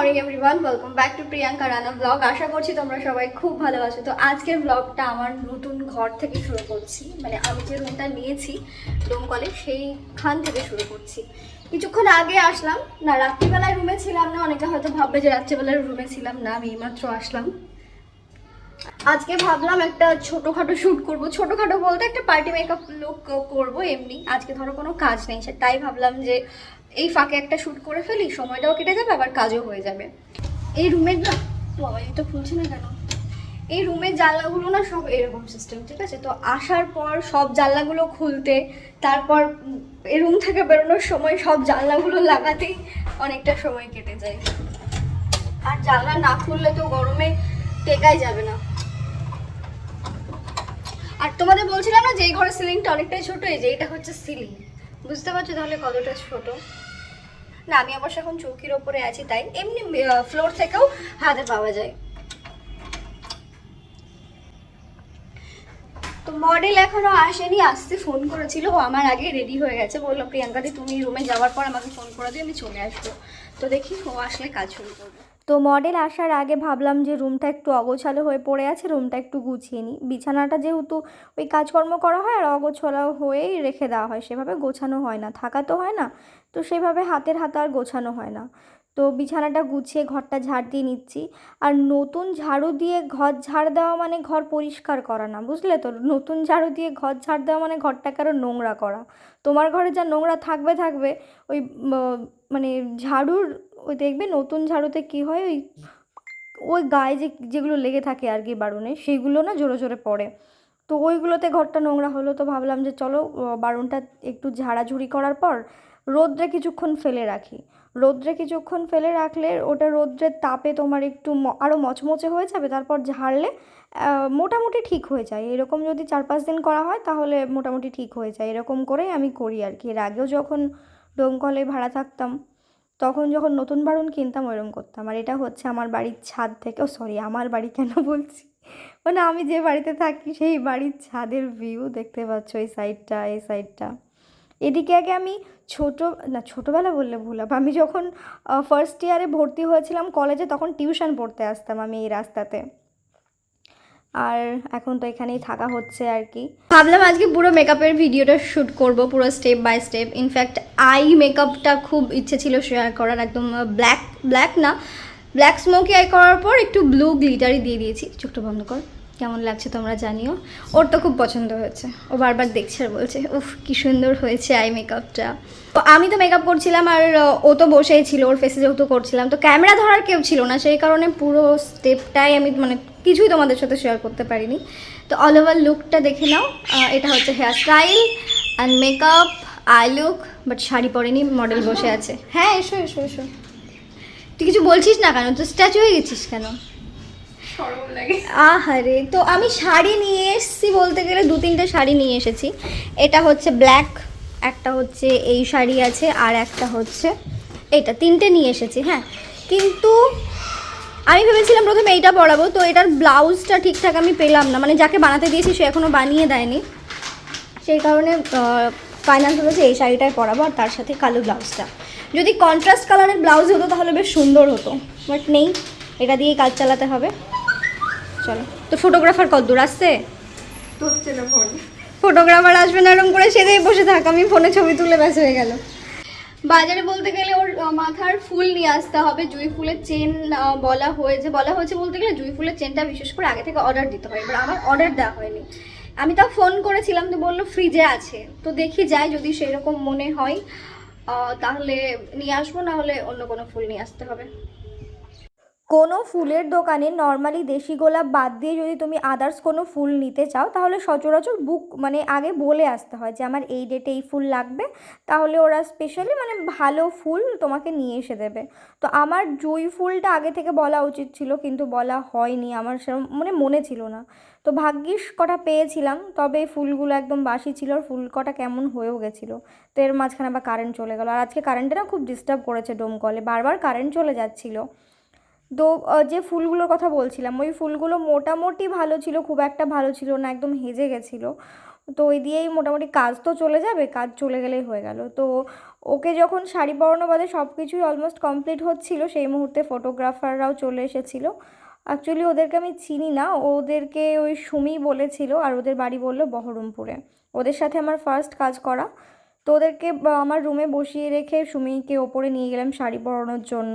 Morning everyone welcome back to Priyanka Rana vlog আশা করছি তোমরা সবাই খুব ভালো আছো। তো আজকের ব্লগটা আমার নতুন ঘর থেকে শুরু করছি। মানে আমি যে রুমটা নিয়েছি ডোমকলে সেইখান থেকে শুরু করছি। কিছুক্ষণ আগে আসলাম। না, রাত্রিবেলায় রুমে ছিলাম না, অনেকে হয়তো ভাববে যে রাত্রিবেলায় রুমে ছিলাম না, আমি এইমাত্র আসলাম। আজকে ভাবলাম একটা ছোটোখাটো শ্যুট করব। ছোটোখাটো বলতে একটা পার্টি মেকআপ লুক করব এমনি। আজকে ধরো কোনো কাজ নেই, তাই ভাবলাম যে এই ফাঁকে একটা শ্যুট করে ফেলি, সময়টাও কেটে যাবে, আবার কাজও হয়ে যাবে। এই রুমের না বাবা এটা খুলছে না কেন? এই রুমের জানলাগুলো না সব এরকম সিস্টেম ঠিক আছে? তো আসার পর সব জানলাগুলো খুলতে, তারপর এই রুম থেকে বেরোনোর সময় সব জানলাগুলো লাগাতেই অনেকটা সময় কেটে যায়। আর জানলা না খুললে তো গরমে টেকাই যাবে না। আর তোমাদের বলছিলাম না যে ঘরের সিলিংটা অনেকটাই ছোট, এই যে এটা হচ্ছে সিলিং বুঝতে পারছ তাহলে কতটা ছোট? না, আমি অবশ্য এখন চৌকির ওপরে আছি, তাই এমনি ফ্লোর থেকেও হাতে পাওয়া যায়। তো মডেল এখনও আসেনি, আসতে ফোন করেছিল, ও আমার আগে রেডি হয়ে গেছে, বলল, প্রিয়াঙ্কা দি, তুমি রুমে যাওয়ার পর আমাকে ফোন করে দিও, আমি চলে আসব। তো দেখি, ও আসলে কাজ শুরু করব। তো মডেল আসার আগে ভাবলাম যে রুমটা একটু অগোছালো হয়ে পড়ে আছে রুমটা একটু গুছিয়ে নিই। বিছানাটা যেহেতু ওই কাজকর্ম করা হয় আর অগোছলা হয়েই রেখে দেওয়া হয়, সেভাবে গোছানো হয় না, থাকা তো হয় না। তো সেভাবে হাতের হাতে আর গোছানো হয় না। তো বিছানাটা গুছিয়ে ঘরটা ঝাড় দিয়ে নিচ্ছি। আর নতুন ঝাড়ু দিয়ে ঘর ঝাড় দেওয়া মানে ঘর পরিষ্কার করা না বুঝলে তো? নতুন ঝাড়ু দিয়ে ঘর ঝাড় দেওয়া মানে ঘরটাকে আরও নোংরা করা। তোমার ঘরে যা নোংরা থাকবে থাকবে ওই মানে ঝাড়ুর ওই দেখবে নতুন ঝাড়ুতে কি হয়? ওই ওই গায়ে যে যেগুলো লেগে থাকে আর কি বারুণে সেইগুলো না জোরে জোরে পড়ে। তো ওইগুলোতে ঘরটা নোংরা হলো তো ভাবলাম যে চলো আহ, বারুণটা একটু ঝাড়াঝুড়ি করার পর রোদ্রে কিছুক্ষণ ফেলে রাখি। রোদ্রে কিছুক্ষণ ফেলে রাখলে ওটা রোদ্রের তাপে তোমার একটু আরও মচমচে হয়ে যাবে, তারপর ঝাড়লে মোটামুটি ঠিক হয়ে যায়। এরকম যদি চার পাঁচ দিন করা হয় তাহলে মোটামুটি ঠিক হয়ে যায়। এরকম করেই আমি করি আর কি। এর আগেও যখন ডোমকলে ভাড়া থাকতাম, তখন যখন নতুন বারুণ কিনতাম ওইরকম করতাম। আর এটা হচ্ছে আমার বাড়ির ছাদ থেকে, ও সরি, আমার বাড়ি কেন বলছি? মানে আমি যে বাড়িতে থাকি সেই বাড়ির ছাদের ভিউ দেখতে পাচ্ছ, এই সাইডটা এই সাইডটা এদিকে আগে আমি ছোটো, না ছোটোবেলা বললে ভুল হবে। আমি যখন ফার্স্ট ইয়ারে ভর্তি হয়েছিলাম কলেজে তখন টিউশন পড়তে আসতাম আমি এই রাস্তাতে। আর এখন তো এখানেই থাকা হচ্ছে আর কি। ভাবলাম আজকে পুরো মেকআপের ভিডিওটা শ্যুট করব পুরো step by step in fact eye মেকআপটা খুব ইচ্ছে ছিল শেয়ার করার, একদম ব্ল্যাক ব্ল্যাক না ব্ল্যাক স্মোকি আই করার পর একটু ব্লু গ্লিটারই দিয়ে দিয়েছি। চোখটা বন্ধ কর। কেমন লাগছে তোমরা জানিও। ওর তো খুব পছন্দ হয়েছে। ও বারবার দেখছে আর বলছে, উফ, কি সুন্দর হয়েছে আই মেকআপটা তো আমি তো মেকআপ করছিলাম আর ও তো বসেই ছিল, ওর ফেসে যেহেতু করছিলাম। তো ক্যামেরা ধরার কেউ ছিল না, সেই কারণে পুরো স্টেপটাই আমি মানে কিছুই তোমাদের সাথে শেয়ার করতে পারিনি। তো অল ওভার লুকটা দেখে নাও। এটা হচ্ছে hair style and makeup eye look but sari পরেনি model বসে আছে। হ্যাঁ এসো এসো এসো। তুই কিছু বলছিস না কেন? তুই স্ট্যাচু হয়ে গেছিস কেন? আহারে, তো আমি শাড়ি নিয়ে এসেছি বলতে গেলে, দু তিনটে শাড়ি নিয়ে এসেছি। এটা হচ্ছে ব্ল্যাক একটা হচ্ছে এই শাড়ি আছে, আর একটা হচ্ছে এইটা, তিনটে নিয়ে এসেছি হ্যাঁ। কিন্তু আমি ভেবেছিলাম প্রথমে এইটা পরাবো, তো এটার ব্লাউজটা ঠিকঠাক আমি পেলাম না। মানে যাকে বানাতে দিয়েছি, সে এখনও বানিয়ে দেয়নি। সেই কারণে ফাইনাল ভেবেছি এই শাড়িটাই পরাবো, আর তার সাথে কালো ব্লাউজটা। যদি কন্ট্রাস্ট কালারের ব্লাউজ হতো, তাহলে বেশ সুন্দর হতো। বাট নেই, এটা দিয়েই কাজ চালাতে হবে। চলো। তো ফটোগ্রাফার কত দূর আসছে? ফটোগ্রাফার আসবে না এরকম করে সেদেই বসে থাক আমি ফোনে ছবি তুলে ব্যাস হয়ে গেল। বাজারে বলতে গেলে ওর মাথার ফুল নিয়ে আসতে হবে। জুঁই ফুলের চেন বলা হয়েছে বলা হয়েছে বলতে গেলে জুঁই ফুলের চেনটা বিশেষ করে আগে থেকে অর্ডার দিতে হয়। এবার আমার অর্ডার দেওয়া হয়নি। আমি তাও ফোন করেছিলাম তো বলল ফ্রিজে আছে। তো দেখি যাই যদি সেই রকম মনে হয় তাহলে নিয়ে আসব না হলে অন্য কোনো ফুল নিয়ে আসতে হবে। কোনো ফুলের দোকানে নর্মালি দেশি গোলাপ বাদ দিয়ে যদি তুমি আদার্স কোনো ফুল নিতে চাও, তাহলে সচরাচর বুক মানে আগে বলে আসতে হয় যে আমার এই ডেটে এই ফুল লাগবে। তাহলে ওরা স্পেশালি মানে ভালো ফুল তোমাকে নিয়ে এসে দেবে। তো আমার জুঁই ফুলটা আগে থেকে বলা উচিত ছিল, কিন্তু বলা হয়নি। আমার সেরকম মানে মনে ছিল না। তো ভাগ্যিস কটা পেয়েছিলাম, তবে ফুলগুলো একদম বাসি ছিল আর ফুল কটা কেমন হয়েও গেছিল। তো এর মাঝখানে আবার কারেন্ট চলে গেলো। আর আজকে কারেন্টে না খুব ডিস্টার্ব করেছে ডোমকলে বারবার কারেন্ট চলে যাচ্ছিল। আহ, যে ফুলগুলোর কথা বলছিলাম ওই ফুলগুলো মোটামুটি ভালো ছিল খুব একটা ভালো ছিল না একদম হেজে গেছিল। তো ওই দিয়েই মোটামুটি কাজ তো চলে যাবে কাজ চলে গেলেই হয়ে গেল। তো ওকে যখন শাড়ি পরানো বাদে সব কিছুই অলমোস্ট কমপ্লিট হচ্ছিল সেই মুহূর্তে ফটোগ্রাফাররাও চলে এসেছিল। অ্যাকচুয়ালি ওদেরকে আমি চিনি না ওদেরকে ওই সুমি বলেছিল আর ওদের বাড়ি বলল বহরমপুরে। ওদের সাথে আমার ফার্স্ট কাজ করা। তো ওদেরকে আমার রুমে বসিয়ে রেখে সুমিকে ওপরে নিয়ে গেলাম শাড়ি পরানোর জন্য।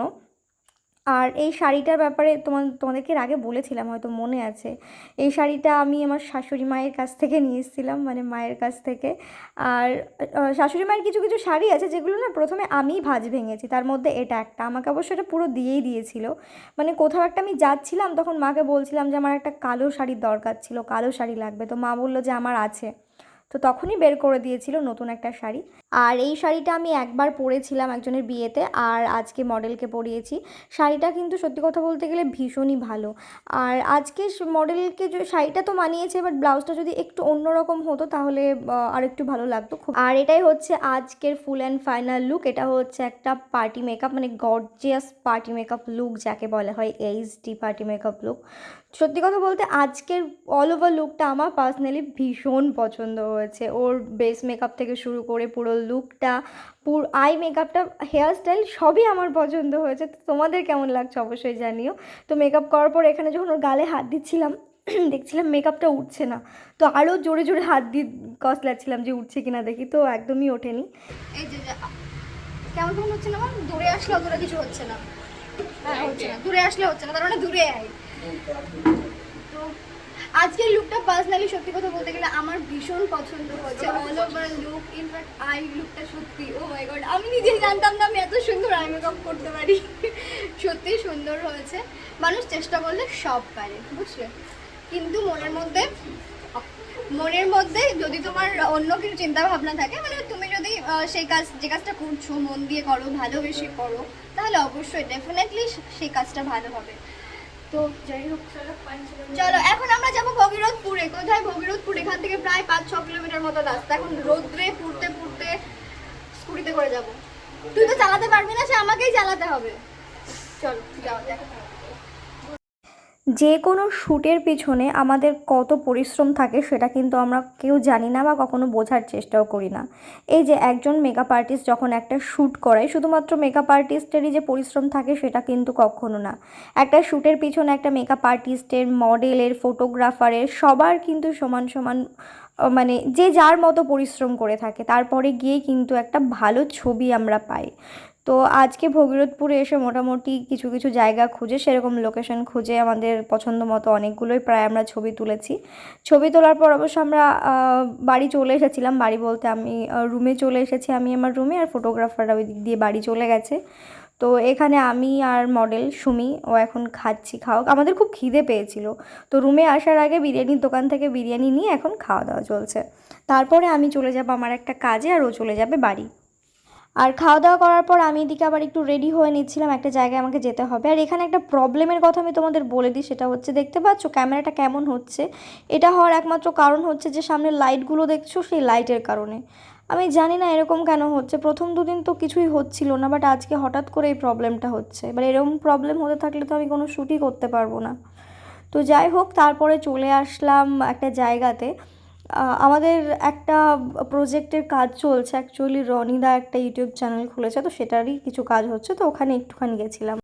আর এই শাড়িটার ব্যাপারে তোমার তোমাদেরকে আগে বলেছিলাম, হয়তো মনে আছে। এই শাড়িটা আমি আমার শাশুড়ি মায়ের কাছ থেকে নিয়ে এসেছিলাম মানে মায়ের কাছ থেকে। আর শাশুড়ি মায়ের কিছু কিছু শাড়ি আছে যেগুলো না প্রথমে আমিই ভাঁজ ভেঙেছি, তার মধ্যে এটা একটা। আমাকে অবশ্য এটা পুরো দিয়েই দিয়েছিল। মানে কোথাও একটা আমি যাচ্ছিলাম, তখন মাকে বলছিলাম যে আমার একটা কালো শাড়ির দরকার ছিল, কালো শাড়ি লাগবে। তো মা বলল যে আমার আছে। তো তখনই বের করে দিয়েছিল নতুন একটা শাড়ি। আর এই শাড়িটা আমি একবার পরেছিলাম একজনের বিয়েতে, আর আজকে মডেলকে পরিয়েছি। শাড়িটা কিন্তু সত্যি কথা বলতে গেলে ভীষণই ভালো। আর আজকে মডেলকে শাড়িটা তো মানিয়েছে বাট ব্লাউজটা যদি একটু অন্যরকম হতো, তাহলে আর একটু ভালো লাগতো খুব। আর এটাই হচ্ছে আজকের ফুল অ্যান্ড ফাইনাল লুক এটা হচ্ছে একটা পার্টি মেকআপ মানে গর্জিয়াস পার্টি মেকআপ লুক যাকে বলা হয় এইচডি পার্টি মেকআপ লুক সত্যি কথা বলতে, আজকের অল ওভার লুকটা আমার পার্সোনালি ভীষণ পছন্দ হয়েছে। ওর বেস মেকআপ থেকে শুরু করে পুরো লুকটা পুর আই মেকআপটা হেয়ার স্টাইল সবই আমার পছন্দ হয়েছে। তো তোমাদের কেমন লাগছে অবশ্যই জানিও। তো মেকআপ করার পর এখানে যখন ওর গালে হাত দিচ্ছিলাম, দেখছিলাম মেকআপটা উঠছে না। তো আরও জোরে জোরে হাত দিয়ে কসলাচ্ছিলাম যে উঠছে কিনা দেখি। তো একদমই ওঠেনি। এই যে কেমন কেমন হচ্ছে না দূরে আসলে অতটা কিছু হচ্ছে না। হ্যাঁ হচ্ছে না। দূরে আসলে হচ্ছে না, তার মানে দূরে আয়। তো আজকের লুকটা পার্সোনালি সত্যি কথা বলতে গেলে আমার ভীষণ পছন্দ হয়েছে। All over look in fact eye লুকটা সত্যি ও মাই গড আমি নিজেই জানতাম না আমি এত সুন্দর আই মেকআপ করতে পারি। সত্যি সুন্দর হয়েছে। মানুষ চেষ্টা করলে সব পারে, বুঝলে? কিন্তু মনের মধ্যে মনের মধ্যে যদি তোমার অন্য কিছু চিন্তা ভাবনা থাকে মানে তুমি যদি সেই কাজ, যে কাজটা করছ, মন দিয়ে করো, ভালোবেসে করো, তাহলে অবশ্যই ডেফিনেটলি সেই কাজটা ভালো হবে। চলো এখন আমরা যাব ভগীরথপুরে। কোথায়? ভগীরথপুর, এখান থেকে প্রায় পাঁচ, ছ কিলোমিটার মতো রাস্তা। এখন রোদ্রে পুড়তে পুড়তে স্কুটিতে করে যাব। তুই তো চালাতে পারবি না, সে আমাকেই চালাতে হবে। চলো যাও দেখো যে কোনো শ্যুটের পিছনে আমাদের কত পরিশ্রম থাকে সেটা কিন্তু আমরা কেউ জানি না বা কখনো বোঝার চেষ্টাও করি না। এই যে একজন মেকআপ আর্টিস্ট যখন একটা শ্যুট করায়, শুধুমাত্র মেকআপ আর্টিস্টেরই যে পরিশ্রম থাকে সেটা কিন্তু কখনো না। একটা শ্যুটের পিছনে একটা মেকআপ আর্টিস্টের মডেলের ফটোগ্রাফারের সবার কিন্তু সমান সমান মানে যে যার মতো পরিশ্রম করে থাকে, তারপরে গিয়ে কিন্তু একটা ভালো ছবি আমরা পাই। তো আজকে ভগীরথপুরে এসে মোটামুটি কিছু কিছু জায়গা খুঁজে, সেরকম লোকেশন খুঁজে আমাদের পছন্দ মতো অনেকগুলোই প্রায় আমরা ছবি তুলেছি। ছবি তোলার পর অবশ্য আমরা বাড়ি চলে এসেছিলাম। বাড়ি বলতে আমি রুমে চলে এসেছি আমি আমার রুমে আর ফটোগ্রাফাররা ওই দিক দিয়ে বাড়ি চলে গেছে। তো এখানে আমি আর মডেল সুমি, ও এখন খাচ্ছি খাওয়া আমাদের খুব খিদে পেয়েছিল। তো রুমে আসার আগে বিরিয়ানির দোকান থেকে বিরিয়ানি নিয়ে এখন খাওয়া দাওয়া চলছে। তারপরে আমি চলে যাব আমার একটা কাজে আর ও চলে যাবে বাড়ি। আর খাওয়া দাওয়া করার পর আমি এদিকে আবার একটু রেডি হয়ে নিচ্ছিলাম, একটা জায়গায় আমাকে যেতে হবে। আর এখানে একটা প্রবলেমের কথা আমি তোমাদের বলে দিই, সেটা হচ্ছে, দেখতে পাচ্ছ ক্যামেরাটা কেমন হচ্ছে? এটা হওয়ার একমাত্র কারণ হচ্ছে যে, সামনে লাইটগুলো দেখছ, সেই লাইটের কারণে। আমি জানি না এরকম কেন হচ্ছে, প্রথম দুদিন তো কিছুই হচ্ছিল না বাট আজকে হঠাৎ করে এই প্রবলেমটা হচ্ছে। এবার এরকম প্রবলেম হতে থাকলে তো আমি কোনো শ্যুটই করতে পারব না। তো যাই হোক, তারপরে চলে আসলাম একটা জায়গাতে। আমাদের একটা প্রজেক্টের কাজ চলছে। অ্যাকচুয়ালি রনিদা একটা ইউটিউব চ্যানেল খুলেছে তো সেটারই কিছু কাজ হচ্ছে তো ওখানে একটুখানি গেছিলাম.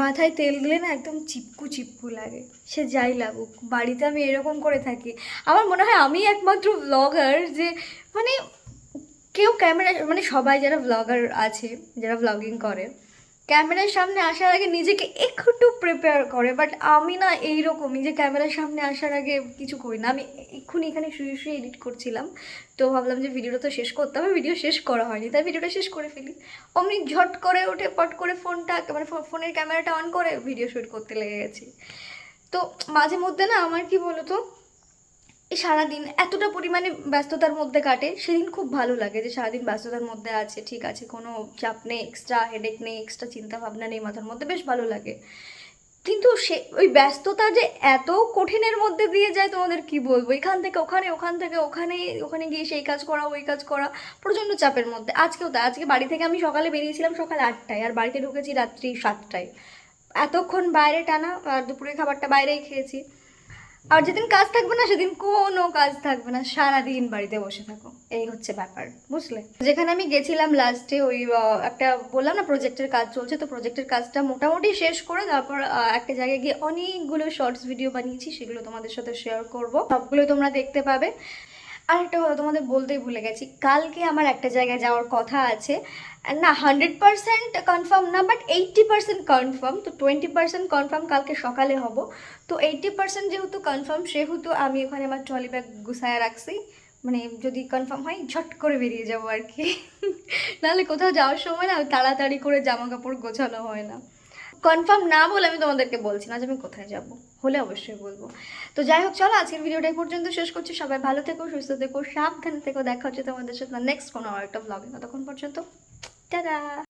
মাথায় তেল দিলে না একদম চিপকু চিপকু লাগে। সে যাই লাগুক বাড়িতে আমি এরকম করে থাকি। আমার মনে হয় আমি একমাত্র ব্লগার যে মানে কেউ ক্যামেরা মানে সবাই যারা ব্লগার আছে যারা ব্লগিং করে ক্যামেরার সামনে আসার আগে নিজেকে একটু প্রিপেয়ার করে বাট আমি না এইরকমই যে ক্যামেরার সামনে আসার আগে কিছু করি না। আমি এক্ষুনি এখানে শুয়ে শুয়ে এডিট করছিলাম, তো ভাবলাম যে ভিডিওটা তো শেষ করতে হবে ভিডিও শেষ করা হয়নি। তাই ভিডিওটা শেষ করে ফেলি। অমনি ঝট করে উঠে পট করে ফোনটা মানে ফোনের ক্যামেরাটা অন করে ভিডিও শ্যুট করতে লেগে গেছি। তো মাঝে মধ্যে না, আমার কি বলতো এই সারাদিন এতটা পরিমাণে ব্যস্ততার মধ্যে কাটে, সেদিন খুব ভালো লাগে যে সারাদিন ব্যস্ততার মধ্যে আছে, ঠিক আছে, কোনো চাপ নেই এক্সট্রা হেডেক নেই এক্সট্রা চিন্তা ভাবনা নেই, মাথার মধ্যে বেশ ভালো লাগে। কিন্তু সে, ওই ব্যস্ততা যে এত কঠিনের মধ্যে দিয়ে যায় তোমাদের কি বলব? এখান থেকে ওখানে, ওখান থেকে ওখানে ওখানে গিয়ে সেই কাজ করা, ওই কাজ করা, প্রচণ্ড চাপের মধ্যে। আজকেও তাই, আজকে বাড়ি থেকে আমি সকালে বেরিয়েছিলাম সকাল আটটায়, আর বাড়িতে ঢুকেছি রাত্রি সাতটায়। এতক্ষণ বাইরে টানা, আর দুপুরের খাবারটা বাইরেই খেয়েছি। আর যেদিন কাজ থাকবে না, সেদিন কোনো কাজ থাকবে না, সারাদিন বাড়িতে বসে থাকো। এই হচ্ছে ব্যাপার, বুঝলে? যেখানে আমি গেছিলাম লাস্টে ওই একটা বললাম না প্রজেক্টের কাজ চলছে, তো প্রজেক্টের কাজটা মোটামুটি শেষ করে তারপর একটা জায়গায় গিয়ে অনেকগুলো শর্টস ভিডিও বানিয়েছি, সেগুলো তোমাদের সাথে শেয়ার করব। সবগুলো তোমরা দেখতে পাবে। আর একটা কথা তোমাদের বলতেই ভুলে গেছি, কালকে আমার একটা জায়গায় যাওয়ার কথা আছে। না হান্ড্রেড পার্সেন্ট কনফার্ম না বাট এইটটি পার্সেন্ট কনফার্ম তো টোয়েন্টি পার্সেন্ট কনফার্ম কালকে সকালে হব। তো এইটটি পার্সেন্ট যেহেতু কনফার্ম সেহেতু আমি ওখানে আমার ট্রলি ব্যাগ গুছায় রাখছি। মানে যদি কনফার্ম হয়, ঝট করে বেরিয়ে যাব আর কি। নাহলে কোথাও যাওয়ার সময় না, তাড়াতাড়ি করে জামা কাপড় গোছানো হয় না। কনফার্ম না বলে আমি তোমাদেরকে বলছি না যে আমি কোথায় যাব, হলে অবশ্যই বলব। তো যাই হোক, চলো আজকের ভিডিওটা পর্যন্ত শেষ করছি। সবাই ভালো থেকো, সুস্থ থেকো, সাবধানে থেকো। দেখা হচ্ছে তোমাদের সাথে নেক্সট কোনো একটা ব্লগে ততক্ষণ পর্যন্ত, টাটা!